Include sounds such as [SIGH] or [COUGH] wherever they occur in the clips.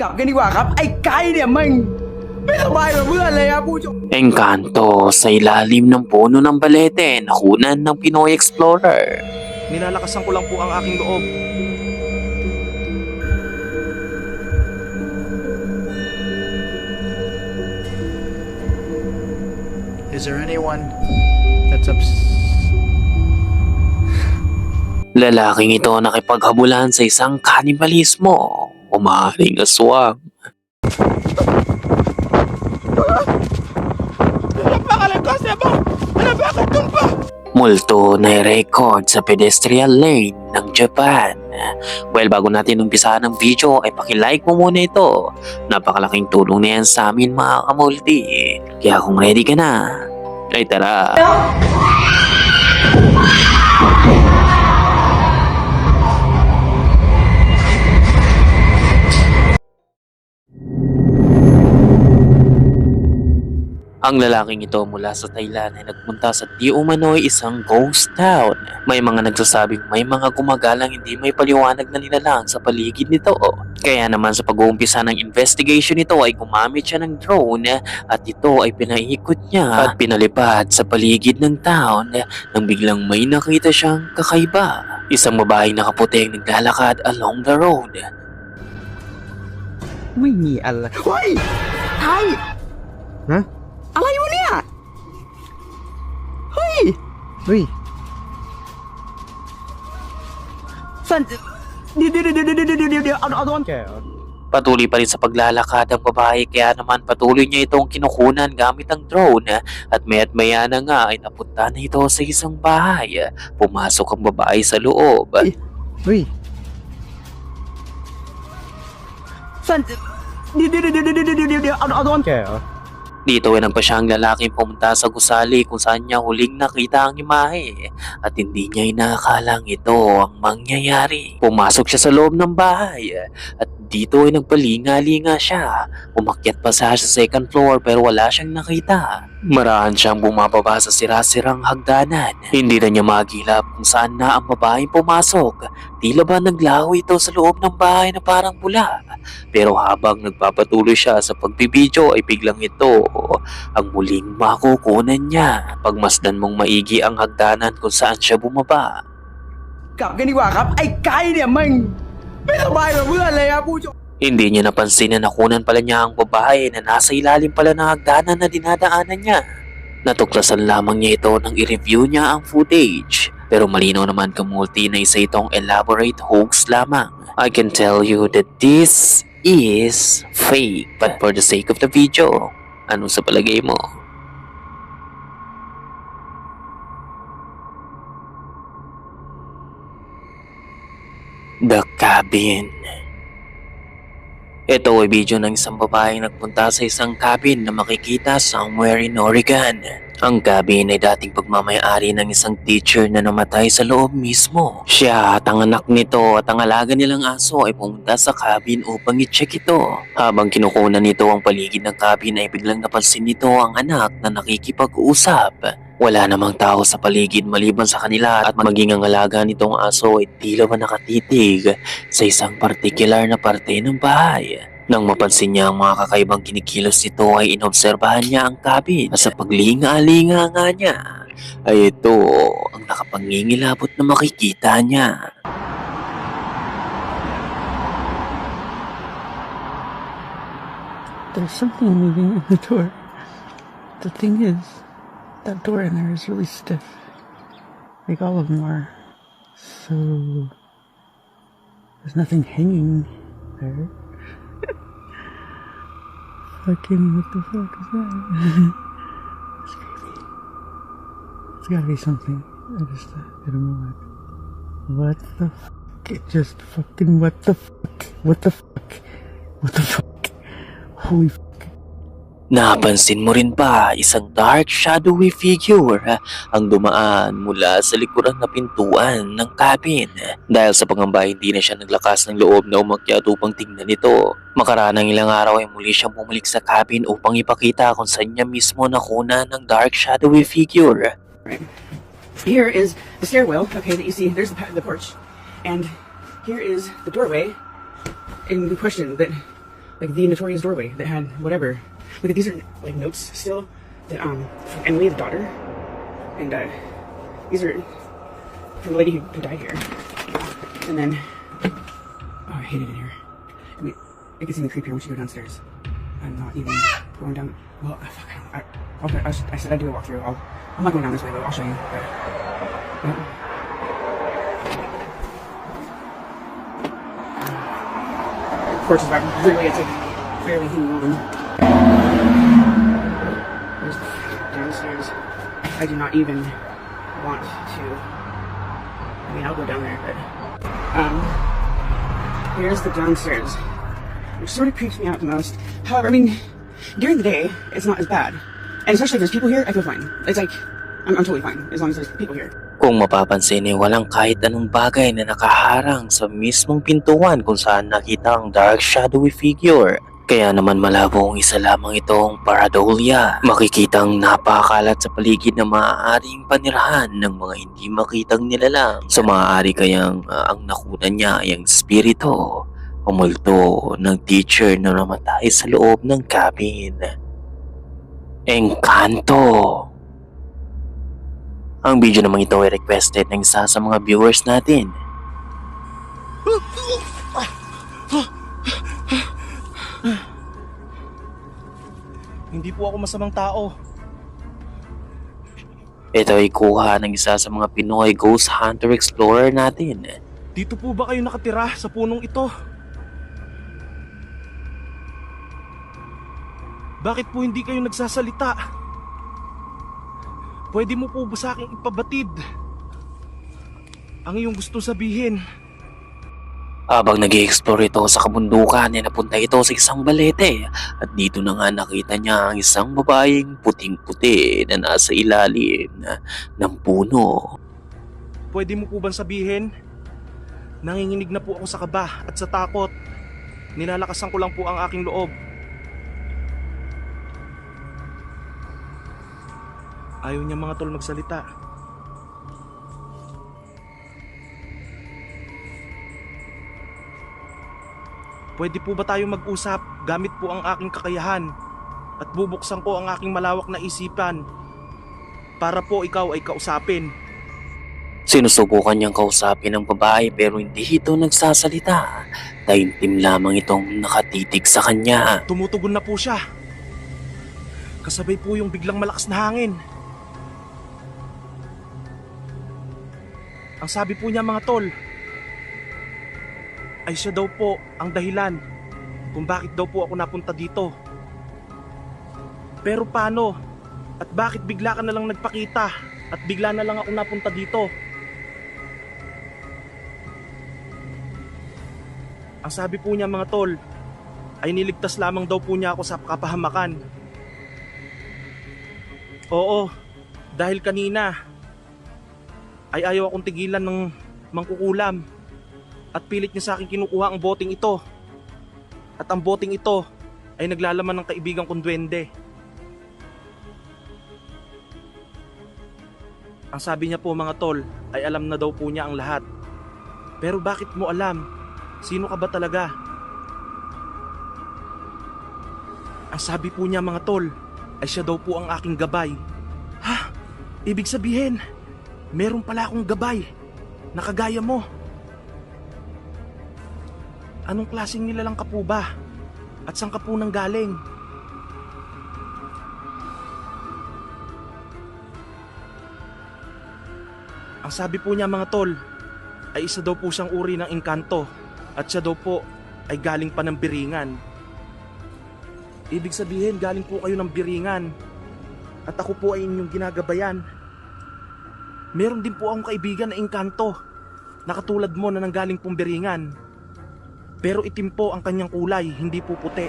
กลับกันดีกว่าครับ ไอ้ไก่เนี่ยมันไม่สบายกับเพื่อนเลยครับผู้ชม Engkanto sa ilalim ng puno ng balete nakunan ng Pinoy Explorer. Nilalakasan ko lang po ang aking loob. Is there anyone that's ups- Lalaking ito nakipaghabulan sa isang kanibalismo. Umaharing aswang. Multo na record sa pedestrian lane ng Japan. Well, bago natin umpisahan ng video, ay pakilike mo muna ito. Napakalaking tulong na yan sa amin mga kamulti. Kaya kung ready ka na, ay tara. Ang lalaking ito mula sa Thailand ay nagpunta sa di umano'y isang ghost town. May mga nagsasabing may mga gumagalang hindi may paliwanag na nilalang sa paligid nito. Kaya naman sa pag-uumpisa ng investigation nito ay gumamit siya ng drone at ito ay pinaikot niya at pinalipad sa paligid ng town nang biglang may nakita siyang kakaiba. Isang babaeng nakaputi ang naglalakad along the road. ไม่มีอะไรเฮ้ยไทย ฮะ อะไรวะ Ay! Uy! San? Di, di, di, di, di, di, di, di, di, Ano, ano, ano? Patuloy pa rin sa paglalakad ang babae kaya naman patuloy niya itong kinukunan gamit ang drone at mayat maya na nga ay napunta na ito sa isang bahay. Pumasok ang babae sa loob. Uy! Uy. San? Ano, ano, ano? Dito ay nagpa siya ang lalaking pumunta sa gusali kung saan niya huling nakita ang imahe at hindi niya inakalang ito ang mangyayari. Pumasok siya sa loob ng bahay at dito ay nagpalinga-linga siya. Umakyat pa siya sa second floor pero wala siyang nakita. Marahan siyang bumababa sa sirasirang hagdanan. Hindi na niya magilap kung saan na ang babaeng pumasok. Tila ba naglaho ito sa loob ng bahay na parang bula. Pero habang nagpapatuloy siya sa pagbibideo ay biglang ito ang muling makukunan niya. Pagmasdan mong maigi ang hagdanan kung saan siya bumaba. Kap kap ay kaya niya mang may tabayo na mula laya po siya. Hindi niya napansin na nakunan pala niya ang babae na nasa ilalim pala ng hagdanan na dinadaanan niya. Natuklasan lamang niya ito nang i-review niya ang footage. Pero malinaw naman kumulti na isa itong elaborate hoax lamang. I can tell you that this is fake. But for the sake of the video, ano sa palagay mo? The Cabin Ito ay video ng isang babaeng nagpunta sa isang cabin na makikita somewhere in Oregon. Ang cabin ay dating pagmamayari ng isang teacher na namatay sa loob mismo. Siya at ang anak nito at ang alaga nilang aso ay pumunta sa cabin upang i-check ito. Habang kinukunan nito ang paligid ng cabin ay biglang napansin nito ang anak na nakikipag-usap. Wala namang tao sa paligid maliban sa kanila at maging ang alaga nitong aso ay tila ba nakatitig sa isang partikular na parte ng bahay. Nang mapansin niya ang mga kakaibang kinikilos nito ay inobserbahan niya ang cabin at sa paglinga-linga nga niya ay ito ang nakapangingilabot na makikita niya. There's something moving in the door. The thing is, that door in there is really stiff. Like all of them are. So, there's nothing hanging there. Fucking, what the fuck is that? [LAUGHS] it's creepy. It's gotta be something. I just, I don't know what. What the fuck? It just fucking, what the fuck? What the fuck? What the fuck? Holy fuck. Napansin mo rin ba isang dark shadowy figure ha, ang dumaan mula sa likuran na pintuan ng cabin. Dahil sa pangamba hindi na siya naglakas ng loob na umakyat upang tingnan ito. Makaranang ilang araw ay muli siyang bumalik sa cabin upang ipakita kung saan niya mismo nakuna ng dark shadowy figure. Here is the stairwell, okay, that you see. There's the, pa- the porch. And here is the doorway in question that like the notorious doorway that had whatever. Look at these are like notes still that um from Emily the daughter, and uh these are from the lady who, who died here. And then oh I hate it in here. I mean it gets even creepier once you go downstairs. I'm not even going down. Well, uh, fuck, I, don't, I, okay, I, said I'd do a walkthrough. I'll, I'm not going down this way, but I'll show you. But, yeah. Of course, it's really it's a fairly hidden room. Downstairs. I do not even want to. I mean, I'll go down there, but um, here's the downstairs, which sort of creeps me out the most. However, I mean, during the day, it's not as bad, and especially if there's people here, I feel fine. It's like I'm, I'm totally fine as long as there's people here. Kung mapapansin ay walang kahit anong bagay na nakaharang sa mismong pintuan kung saan nakita ang dark shadowy figure. Kaya naman malabo ang isa lamang itong paradolya. Makikitang napakalat sa paligid na maaaring panirahan ng mga hindi makitang nilalang. So maaari kayang ah, ang nakunan niya ay ang spirito o multo ng teacher na namatay sa loob ng cabin. Engkanto! Ang video namang ito ay requested ng isa sa mga viewers natin. Hindi po ako masamang tao. Ito ay kuha ng isa sa mga Pinoy Ghost Hunter Explorer natin. Dito po ba kayo nakatira sa punong ito? Bakit po hindi kayo nagsasalita? Pwede mo po ba sa akin ipabatid? Ang iyong gusto sabihin. Habang nag explore ito sa kabundukan ay napunta ito sa isang balete at dito na nga nakita niya ang isang babaeng puting-puti na nasa ilalim ng puno. Pwede mo po bang sabihin? Nanginginig na po ako sa kaba at sa takot. Nilalakasan ko lang po ang aking loob. Ayaw niya mga tol magsalita. Pwede po ba tayo mag-usap gamit po ang aking kakayahan at bubuksan ko ang aking malawak na isipan para po ikaw ay kausapin. Sinusubukan niyang kausapin ang babae pero hindi ito nagsasalita. Taimtim lamang itong nakatitig sa kanya. Tumutugon na po siya. Kasabay po yung biglang malakas na hangin. Ang sabi po niya mga tol, ay siya daw po ang dahilan kung bakit daw po ako napunta dito. Pero paano? At bakit bigla ka na lang nagpakita? At bigla na lang ako napunta dito? Ang sabi po niya mga tol, ay niligtas lamang daw po niya ako sa kapahamakan. Oo, dahil kanina ay ayaw akong tigilan ng mangkukulam at pilit niya sa akin kinukuha ang boting ito. At ang boting ito ay naglalaman ng kaibigan kong duwende. Ang sabi niya po mga tol ay alam na daw po niya ang lahat. Pero bakit mo alam? Sino ka ba talaga? Ang sabi po niya mga tol ay siya daw po ang aking gabay. Ha? Ibig sabihin, meron pala akong gabay na kagaya mo. Anong klaseng nilalang ka po ba? At saan ka po nang galing? Ang sabi po niya mga tol, ay isa daw po siyang uri ng engkanto at siya daw po ay galing pa ng biringan. Ibig sabihin galing po kayo ng biringan at ako po ay inyong ginagabayan. Meron din po akong kaibigan na engkanto na katulad mo na nanggaling pong biringan. Pero itim po ang kanyang kulay, hindi po puti.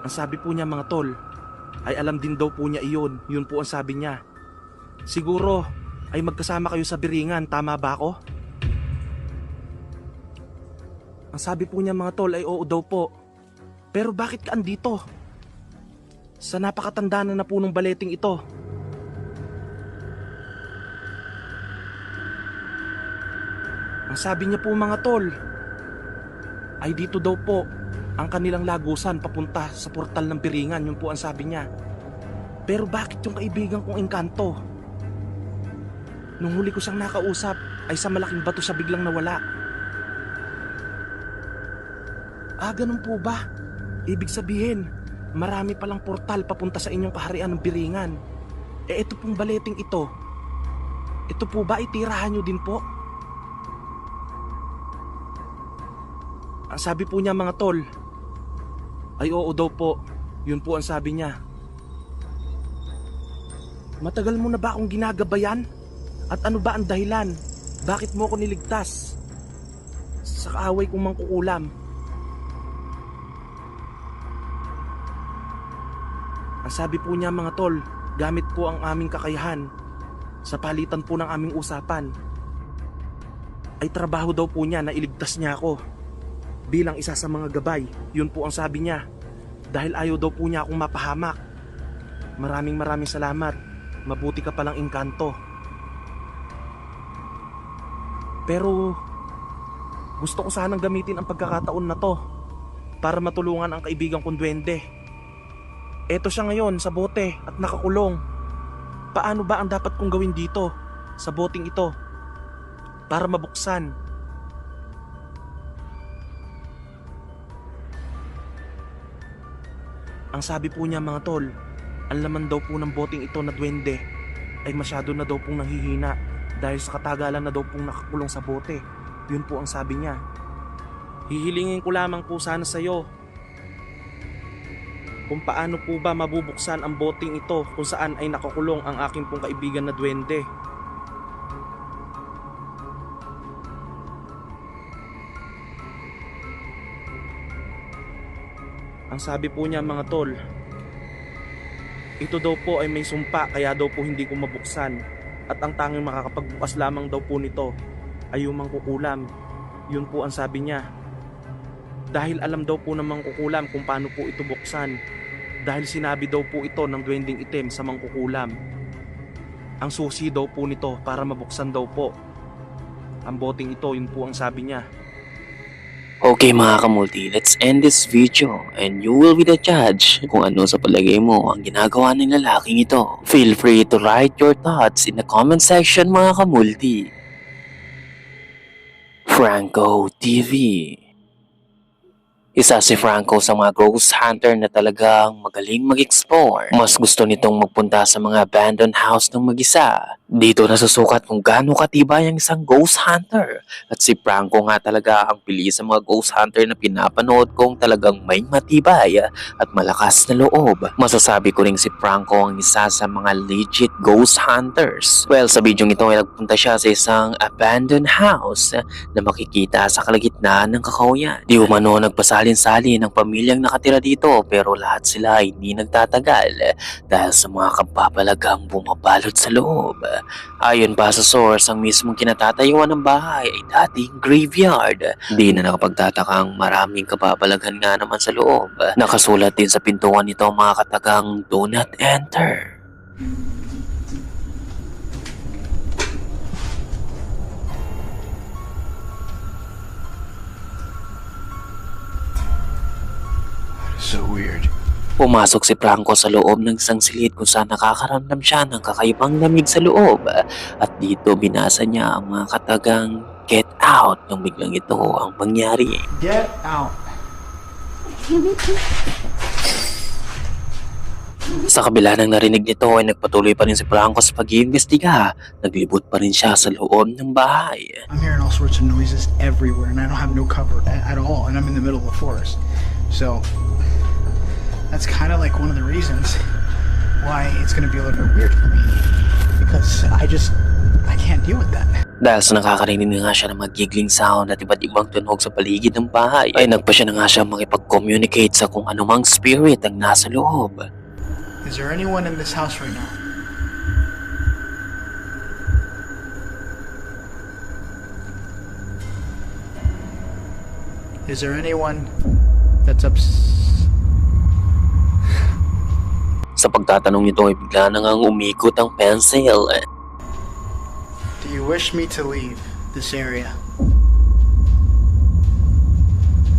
Ang sabi po niya mga tol, ay alam din daw po niya iyon. Yun po ang sabi niya. Siguro ay magkasama kayo sa biringan, tama ba ako? Ang sabi po niya mga tol ay oo daw po. Pero bakit ka andito? Sa napakatanda na na punong baleting ito. Ang sabi niya po mga tol, ay dito daw po ang kanilang lagusan papunta sa portal ng Biringan. Yun po ang sabi niya. Pero bakit yung kaibigan kong engkanto? Nung huli ko siyang nakausap ay sa malaking bato siya biglang nawala. Ah, ganun po ba? Ibig sabihin, marami palang portal papunta sa inyong kaharian ng Biringan. Eh ito pong baleting ito, ito po ba itirahan nyo din po? Ang sabi po niya mga tol, ay oo daw po, yun po ang sabi niya. Matagal mo na ba akong ginagabayan? At ano ba ang dahilan? Bakit mo ako niligtas? Sa kaaway kong mangkukulam. Ang sabi po niya mga tol, gamit po ang aming kakayahan sa palitan po ng aming usapan ay trabaho daw po niya na iligtas niya ako bilang isa sa mga gabay. Yun po ang sabi niya. Dahil ayaw daw po niya akong mapahamak. Maraming maraming salamat. Mabuti ka palang engkanto. Pero gusto ko sanang gamitin ang pagkakataon na to para matulungan ang kaibigan kong duwende. Eto siya ngayon sa bote at nakakulong. Paano ba ang dapat kong gawin dito sa boting ito para mabuksan? Ang sabi po niya mga tol, ang laman daw po ng boting ito na duwende ay masyado na daw pong nanghihina dahil sa katagalan na daw pong nakakulong sa bote. Yun po ang sabi niya. Hihilingin ko lamang po sana sa iyo kung paano po ba mabubuksan ang boting ito kung saan ay nakakulong ang aking pong kaibigan na duwende. Ang sabi po niya mga tol, ito daw po ay may sumpa kaya daw po hindi ko mabuksan at ang tanging makakapagbukas lamang daw po nito ay yung mangkukulam. Yun po ang sabi niya. Dahil alam daw po ng mangkukulam kung paano po ito buksan. Dahil sinabi daw po ito ng duwending itim sa mangkukulam. Ang susi daw po nito para mabuksan daw po. Ang boting ito, yun po ang sabi niya. Okay mga kamulti, let's end this video and you will be the judge kung ano sa palagay mo ang ginagawa ng lalaking ito. Feel free to write your thoughts in the comment section mga kamulti. Franco TV Isa si Franco sa mga ghost hunter na talagang magaling mag-explore. Mas gusto nitong magpunta sa mga abandoned house ng mag-isa. Dito nasusukat kung gaano katibay ang isang ghost hunter. At si Franco nga talaga ang pili sa mga ghost hunter na pinapanood kong talagang may matibay at malakas na loob. Masasabi ko rin si Franco ang isa sa mga legit ghost hunters. Well, sa video ito ay nagpunta siya sa isang abandoned house na makikita sa kalagitnaan ng kakauyan. Di umano nagpasalin-sali ng pamilyang nakatira dito pero lahat sila hindi nagtatagal dahil sa mga kababalagang bumabalot sa loob. Ayon pa sa source, ang mismong kinatatayuan ng bahay ay dating graveyard. Di na nakapagtatakang maraming kababalaghan nga naman sa loob. Nakasulat din sa pintuan nito ang mga katagang Do not enter. So weird. Pumasok si Franco sa loob ng isang silid kung saan nakakaramdam siya ng kakaibang lamig sa loob. At dito binasa niya ang mga katagang Get out nung biglang ito ang mangyari. Get out. Sa kabila ng narinig nito ay nagpatuloy pa rin si Franco sa pag-iimbestiga. Naglibot pa rin siya sa loob ng bahay. I'm hearing all sorts of noises everywhere, and I don't have no cover at, at all, and I'm in the middle of the forest. So that's kind of like one of the reasons why it's going to be a little bit weird for me because I just I can't deal with that. Dahil sa nakakarinig na nga siya ng mga giggling sound at iba't ibang tunog sa paligid ng bahay, ay nagpa siya na nga siya makipag-communicate sa kung anumang spirit ang nasa loob. Is there anyone in this house right now? Is there anyone that's ups? Sa pagtatanong nito ay bigla na ngang umikot ang pencil. Do you wish me to leave this area?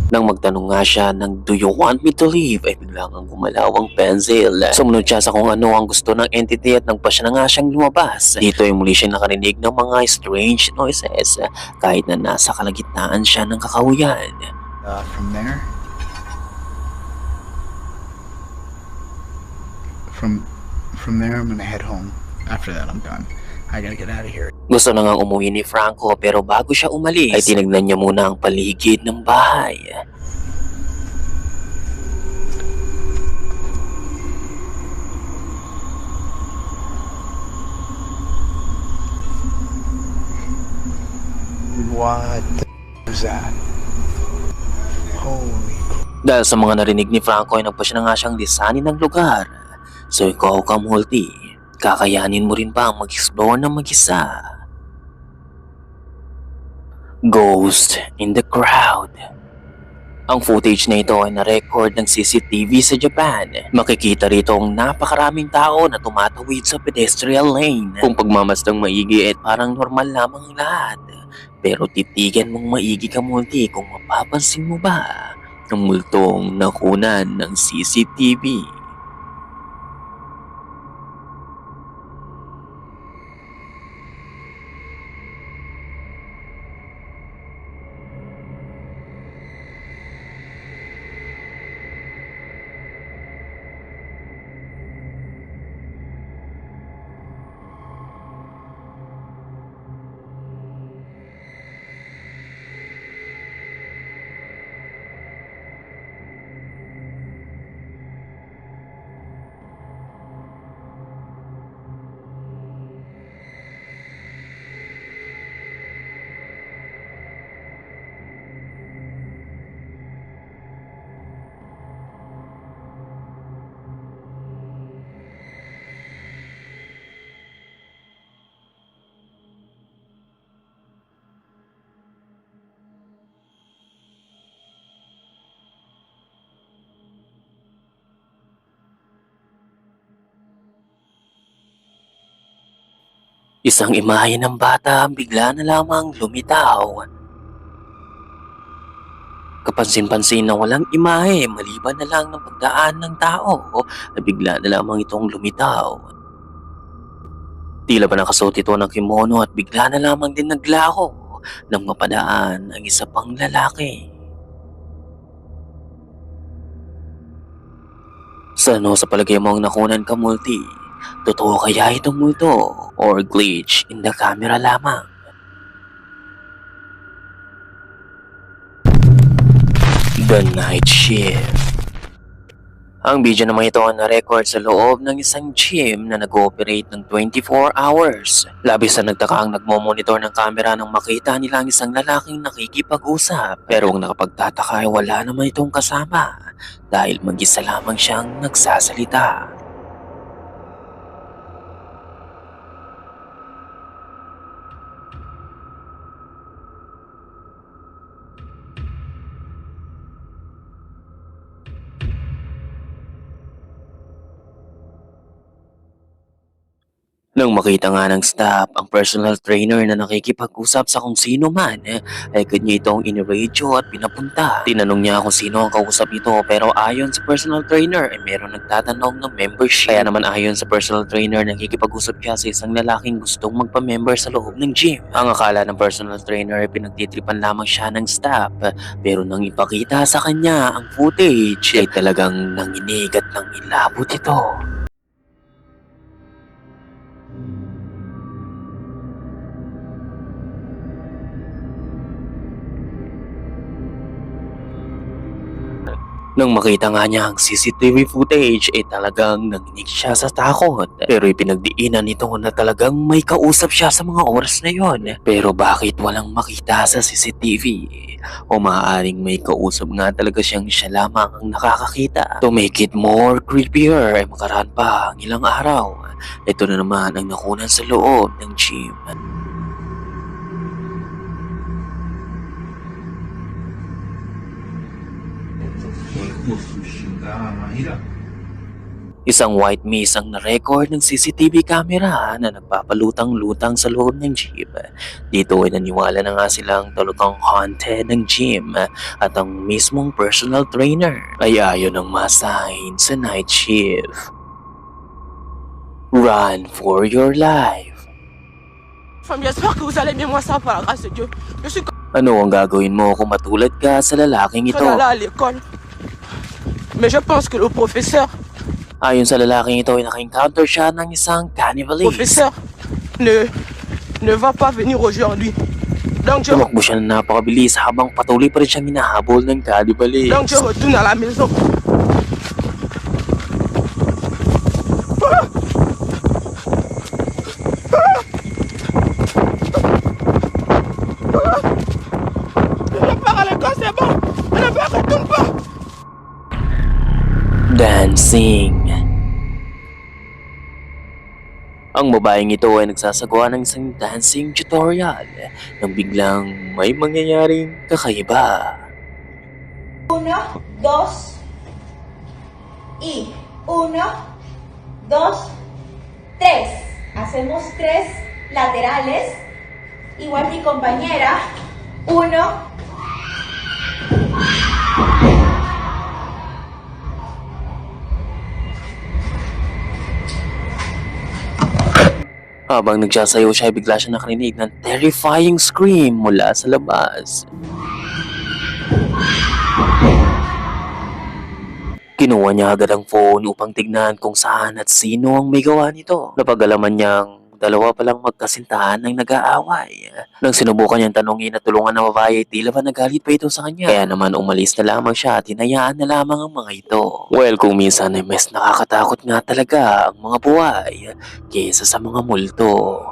Nang magtanong nga siya ng do you want me to leave ay biglang ang gumalaw ang pencil. Sumunod siya sa kung ano ang gusto ng entity at nang pa siya na nga siyang lumabas. Dito ay muli siya nakarinig ng mga strange noises kahit na nasa kalagitnaan siya ng kakahuyan. Uh, from there, from from there, I'm gonna head home. After that, I'm done. I gotta get out of here. Gusto na ngang umuwi ni Franco pero bago siya umalis ay tinignan niya muna ang paligid ng bahay. What the is that? Holy Dahil sa mga narinig ni Franco ay nagpa siya na nga siyang lisanin ng lugar. So ikaw ka multi, kakayanin mo rin ba ang mag-explore ng mag-isa? Ghost in the crowd. Ang footage na ito ay na-record ng CCTV sa Japan. Makikita rito ang napakaraming tao na tumatawid sa pedestrian lane. Kung pagmamasdang maigi ay parang normal lamang ang lahat. Pero titigan mong maigi ka multi kung mapapansin mo ba ang multong nakunan ng CCTV. Isang imahe ng bata ang bigla na lamang lumitaw. Kapansin-pansin na walang imahe maliban na lang ng pagdaan ng tao na bigla na lamang itong lumitaw. Tila ba nakasuot ito ng kimono at bigla na lamang din naglaho nang mapadaan ang isa pang lalaki. Sa ano sa palagay mo ang nakunan ka multi? Totoo kaya itong multo or glitch in the camera lamang? The Night Shift Ang video naman ito ang na-record sa loob ng isang gym na nag-ooperate ng 24 hours. Labis na nagtaka ang nagmo-monitor ng camera nang makita nila ang isang lalaking nakikipag-usap. Pero ang nakapagtataka ay wala naman itong kasama dahil mag-isa lamang siyang nagsasalita. Nang makita nga ng staff ang personal trainer na nakikipag-usap sa kung sino man, ay agad niya itong iniradyo at pinapunta. Tinanong niya kung sino ang kausap nito pero ayon sa personal trainer ay meron nagtatanong ng membership. Kaya naman ayon sa personal trainer nakikipag-usap siya sa isang lalaking gustong magpa-member sa loob ng gym. Ang akala ng personal trainer ay pinagtitripan lamang siya ng staff pero nang ipakita sa kanya ang footage ay talagang nanginig at nangilabot ito. Nang makita nga niya ang CCTV footage ay talagang nanginig siya sa takot. Pero ipinagdiinan nito na talagang may kausap siya sa mga oras na yon. Pero bakit walang makita sa CCTV? O maaaring may kausap nga talaga siyang siya lamang ang nakakakita. To make it more creepier ay makaraan pa ang ilang araw. Ito na naman ang nakunan sa loob ng gym. Isang white mist ang na-record ng CCTV camera na nagpapalutang-lutang sa loob ng jeep. Dito ay naniwala na nga silang talutang haunted ng gym at ang mismong personal trainer ay ayaw ng masign sa night shift. Run for your life. Suis Ano ang gagawin mo kung matulad ka sa lalaking ito? l'école. Mais je pense que le professeur, Ayon sa lalaking ito ay naka-encounter siya ng isang cannibalist. professeur ne, ne va pas venir aujourd'hui. Donc je, Tumakbo siya na napakabilis habang patuloy pa rin siyang hinahabol ng cannibalist. donc je retourne à la maison. Je pars à l'école, c'est bon. Je ne retourne pas. Dancing. Ang babaeng ito ay nagsasagawa ng isang dancing tutorial nang biglang may mangyayaring kakaiba. Uno, dos y uno, dos, tres. Hacemos tres laterales. Igual mi compañera. Uno, Habang nagsasayaw siya, bigla siya nakarinig ng terrifying scream mula sa labas. Kinuha niya agad ang phone upang tignan kung saan at sino ang may gawa nito. Napag-alaman niyang dalawa palang magkasintahan ang nag-aaway. Nang sinubukan niyang tanongin at tulungan ng babae, tila ba nagalit pa ito sa kanya. Kaya naman umalis na lamang siya at hinayaan na lamang ang mga ito. Well, kung minsan ay mas nakakatakot nga talaga ang mga buhay kaysa sa mga multo.